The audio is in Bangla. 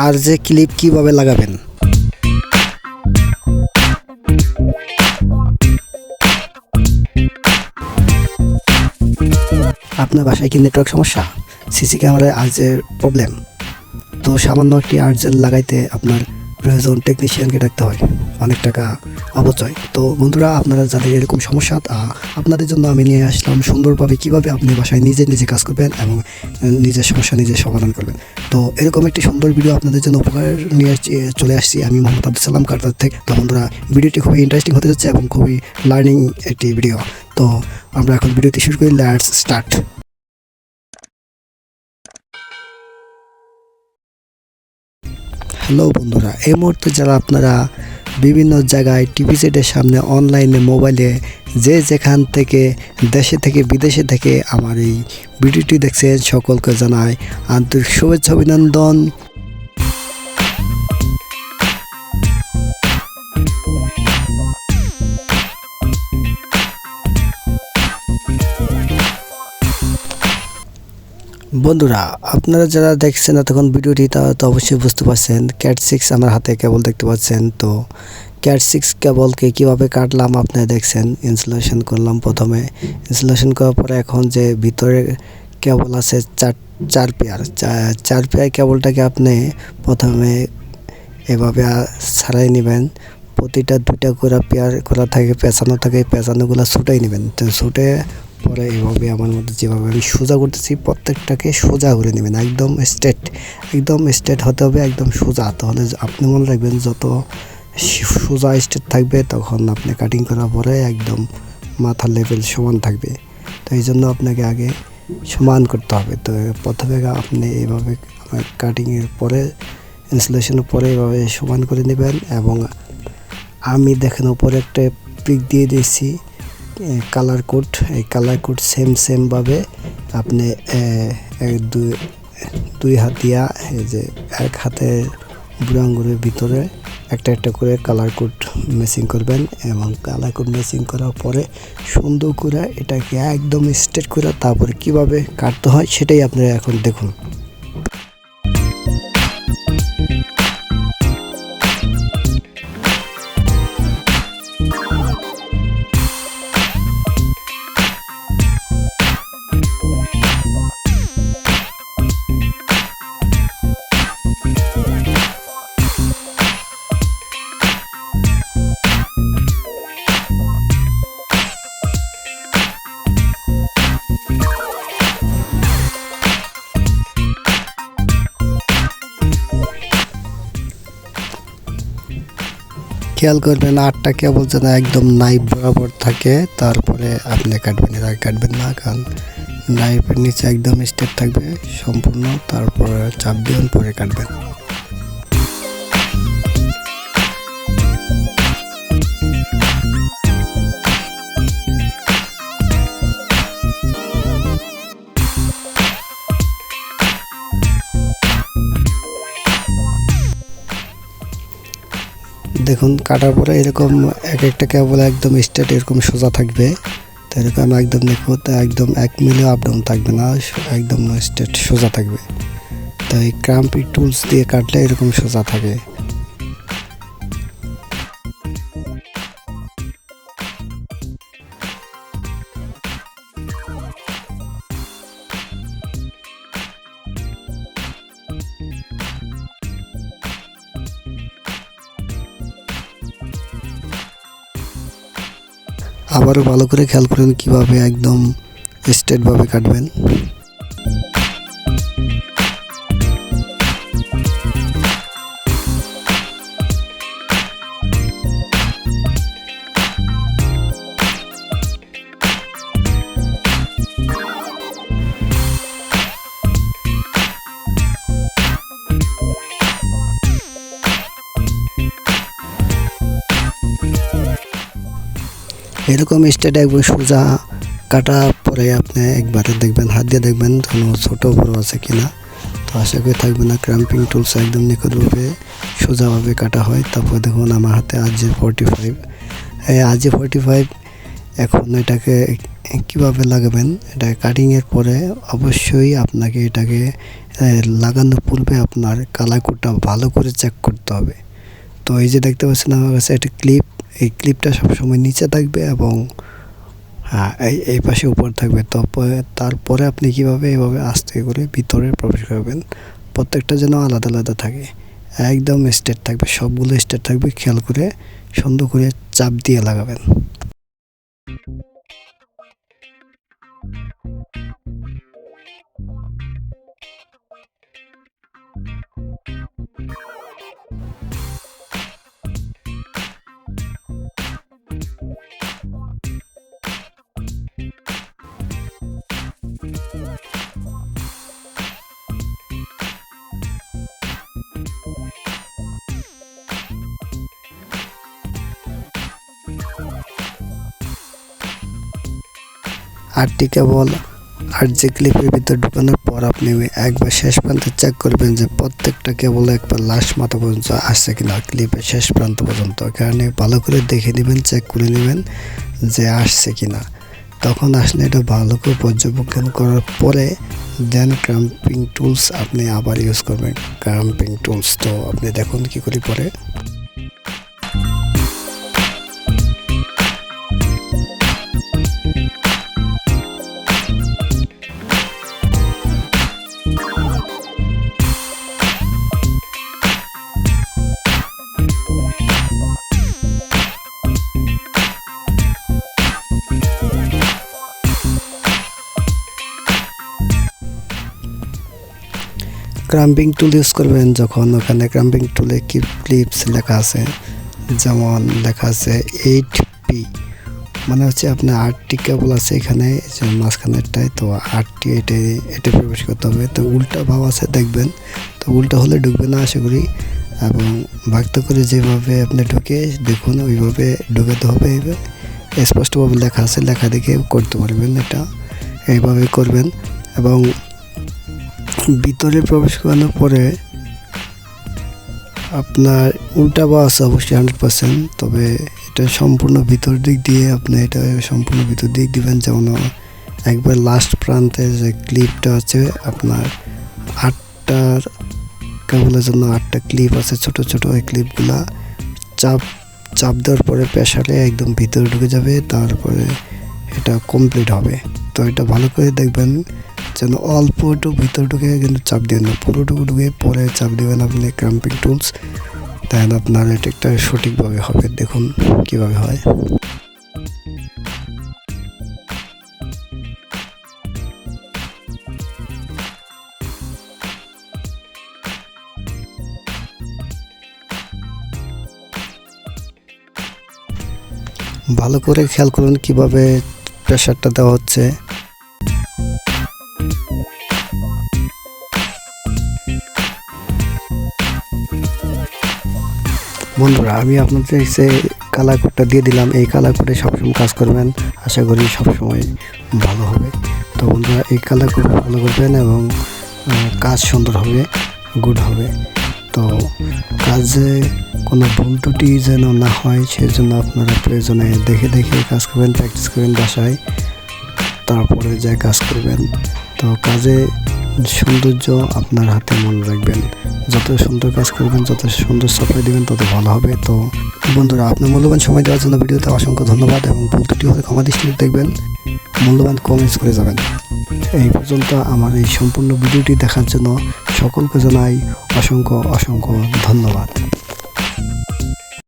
আর যে ক্লিপ কীভাবে লাগাবেন? আপনার বাসায় কি নেটওয়ার্ক সমস্যা? সিসি ক্যামেরায় আর্জের প্রবলেম তো সামান্য একটি আর্জেল লাগাইতে আপনার প্রয়োজন টেকনিশিয়ানকে ডাকতে হয়। অনেক টাকা অপচয়। তো বন্ধুরা, আপনারা যাদের এরকম সমস্যা আপনাদের জন্য আমি নিয়ে আসলাম সুন্দরভাবে কীভাবে আপনি বাসায় নিজে নিজে কাজ করবেন এবং নিজের সমস্যা নিজে সমাধান করবেন। তো এরকম একটি সুন্দর ভিডিও আপনাদের জন্য উপকার নিয়ে চলে আসছি আমি মোহাম্মদ আব্দুল সালাম কার্তার থেকে। তো বন্ধুরা ভিডিওটি খুবই ইন্টারেস্টিং হতে যাচ্ছে এবং খুবই লার্নিং একটি ভিডিও তো আমরা এখন ভিডিওটি শুরু করি লেটস স্টার্ট হ্যালো বন্ধুরা, এই মুহূর্তে যারা আপনারা বিভিন্ন জায়গায় টিভি সেটের সামনে অনলাইনে মোবাইলে যে যেখান থেকে দেশে থেকে বিদেশে থেকে আমার এই ভিডিওটি দেখছেন সকলকে জানায় আন্তরিক শুভেচ্ছা, অভিনন্দন। বন্ধুরা, আপনারা যারা দেখছেন এতক্ষণ ভিডিওটি তারা তো অবশ্যই বুঝতে পারছেন ক্যাট সিক্স আমার হাতে কেবল দেখতে পাচ্ছেন। তো ক্যাট সিক্স কেবলকে কীভাবে কাটলাম আপনারা দেখছেন ইনস্টলেশন করলাম প্রথমে। ইনস্টলেশন করার পরে এখন যে ভিতরে কেবল আছে চার চার পেয়ার চার পেয়ার কেবলটাকে আপনি প্রথমে এভাবে ছাড়াই নেবেন। প্রতিটা দুইটা করে পেয়ার করা থাকে পেঁচানো থাকে পেঁচানোগুলো ছুটাই নেবেন। তো ছুটে পরে এইভাবে আমার মধ্যে যেভাবে আমি সোজা করতেছি প্রত্যেকটাকে সোজা করে নেবেন। একদম স্ট্রেট একদম স্ট্রেট হতে হবে, একদম সোজা। তাহলে আপনি মনে রাখবেন, যত সোজা স্ট্রেট থাকবে, তখন আপনি কাটিং করার পরে একদম মাথার লেভেল সমান থাকবে। তো এই জন্য আপনাকে আগে সমান করতে হবে। তো প্রথমে আপনি এইভাবে কাটিংয়ের পরে ইনস্টলেশনের পরে এভাবে সমান করে নেবেন এবং আমি দেখেন উপরে একটা পিক দিয়ে দিয়েছি। কালার কোড এই কালার কোড সেম সেমভাবে আপনি দুই হাত দিয়া এই যে এক হাতের বুড়ো ভিতরে একটা একটা করে কালার কোড মেসিং করবেন এবং কালার কোড মেসিং করার পরে সুন্দর করে এটাকে একদম স্ট্রেট করে তারপরে কীভাবে কাটতে হয় সেটাই আপনারা এখন দেখুন। খেয়াল করবেন আটটা কেবল যেন একদম নাইফ বরাবর থাকে, তারপরে আপনি কাটবেন, এর আগে কাটবেন না, কারণ নাইফের নিচে একদম স্টেপ থাকবে সম্পূর্ণ, তারপরে চাপ দিন পরে কাটবেন। দেখুন, কাটার পরে এরকম এক একটা কেবল একদম স্ট্রেট এরকম সোজা থাকবে। তো এরকম একদম নিখুঁত একদম এক মিলেও আপ ডাউন থাকবে না, একদম স্ট্রেট সোজা থাকবে। তো এই ক্রাম্পি টুলস দিয়ে কাটলে এরকম সোজা থাকে। আবারও ভালো করে খেয়াল করেন কীভাবে একদম স্ট্রেটভাবে কাটবেন। এরকম স্টেট একদম সোজা কাটা পরে আপনি একবারে দেখবেন, হাত দিয়ে দেখবেন কোনো ছোটো বড়ো আছে কিনা। তো আশা করি থাকবে না ক্রাম্পিং টুলস একদম নিখুঁতভাবে সোজাভাবে কাটা হয়। তারপর দেখুন আমার হাতে আজ যে ফর্টি ফাইভ এই আজ যে ফর্টি ফাইভ এখন এটাকে কীভাবে লাগাবেন, এটা কাটিংয়ের পরে অবশ্যই আপনাকে এটাকে লাগানোর পূর্বে আপনার কালাকুটা ভালো করে চেক করতে হবে। তো এই যে দেখতে পাচ্ছেন আমার কাছে একটা ক্লিপ এই ক্লিপটা সবসময় নিচে থাকবে এবং হ্যাঁ এই এই পাশে উপর থাকবে। তারপরে তারপরে আপনি কীভাবে এভাবে আস্তে করে ভিতরে প্রবেশ করবেন, প্রত্যেকটা যেন আলাদা আলাদা থাকে। একদম স্টেট থাকবে, সবগুলো স্টেট থাকবে। খেয়াল করে সুন্দর করে চাপ দিয়ে লাগাবেন। আটটি কেবল আর যে ক্লিপের ভিতর ঢুকানোর পর আপনি একবার শেষ প্রান্তে চেক করবেন যে প্রত্যেকটা কেবল একবার লাস্ট মাথা পর্যন্ত আসছে কিনা, ক্লিপের শেষ প্রান্ত পর্যন্ত। কারণে ভালো করে দেখে নেবেন চেক করে নেবেন যে আসছে কিনা। তখন আসলে এটা ভালো করে পর্যবেক্ষণ করার পরে দেন ক্রাম্পিং টুলস আপনি আবার ইউজ করবেন। ক্রাম্পিং টুলস তো আপনি দেখুন কি করি পরে ক্রাম্পিং টুল ইউজ করবেন যখন ওখানে ক্রাম্পিং টুলে কি ক্লিপস লেখা আছে, যেমন লেখা আছে এইট পি মানে হচ্ছে আপনার আটটি কেবল আছে এখানে মাঝখানেরটায়, তো আটটি এটে এটে প্রবেশ করতে হবে। তো উল্টা ভাব আছে, দেখবেন, তো উল্টা হলে ঢুকবে না, আশা করি। এবং ভাগতে করে যেভাবে আপনি ঢুকে, দেখুন, ওইভাবে ঢুকাতে হবে। স্পষ্টভাবে লেখা আছে, লেখা দেখে করতে পারবেন এটা। এইভাবে করবেন। এবং ভিতরে প্রবেশ করানোর পরে আপনার উল্টা বা আছে অবশ্যই হান্ড্রেড পার্সেন্ট, তবে এটা সম্পূর্ণ ভিতর দিক দিয়ে আপনি এটা সম্পূর্ণ ভিতর দিক দিবেন, যেমন একবার লাস্ট প্রান্তে যে ক্লিপটা আছে, আপনার আটটার কেবলের জন্য আটটা ক্লিপ আছে, ছোট ছোট ওই ক্লিপগুলা চাপ চাপ দেওয়ার পরে প্রেশারে একদম ভিতরে ঢুকে যাবে, তারপরে এটা কমপ্লিট হবে। তো এটা ভালো করে দেখবেন যেন অল্প একটু ভিতর ঢুকে কিন্তু চাপ দিবেন না। পুরোটুকু ঢুকে পরে চাপ দিবেন আপনি ক্রাম্পিং টুলস দেন আপনার এটা সঠিকভাবে হবে। দেখুন কীভাবে হয়। ভালো করে খেয়াল করুন কীভাবে প্রেশারটা দেওয়া হচ্ছে। বন্ধুরা, আমি আপনাদের এসে কালার কোডটা দিয়ে দিলাম, এই কালার কোডে সবসময় কাজ করবেন। আশা করি সবসময় ভালো হবে। তো বন্ধুরা, এই কালার কোড ফলো করবেন এবং কাজ সুন্দর হবে গুড হবে। তো কাজে কোনো ভুল ত্রুটি যেন না হয়, সেজন্য আপনারা প্রয়োজনে দেখে দেখে কাজ করবেন প্র্যাকটিস করবেন বাসায়। তারপরে যে কাজ করবেন। তো কাজে সৌন্দর্য আপনার হাতে মনে রাখবেন। যত সুন্দর কাজ করবেন, যত সুন্দর সাপ্লাই দেবেন, তত ভালো হবে। তো বন্ধুরা, আপনার মূল্যবান সময় দেওয়ার জন্য ভিডিওতে অসংখ্য ধন্যবাদ এবং ভুলটি হলে ক্ষমা দৃষ্টিতে দেখবেন। মূল্যবান কমেন্টস করে যাবেন। এই পর্যন্ত আমার এই সম্পূর্ণ ভিডিওটি দেখার জন্য সকলকে জানাই অসংখ্য অসংখ্য ধন্যবাদ।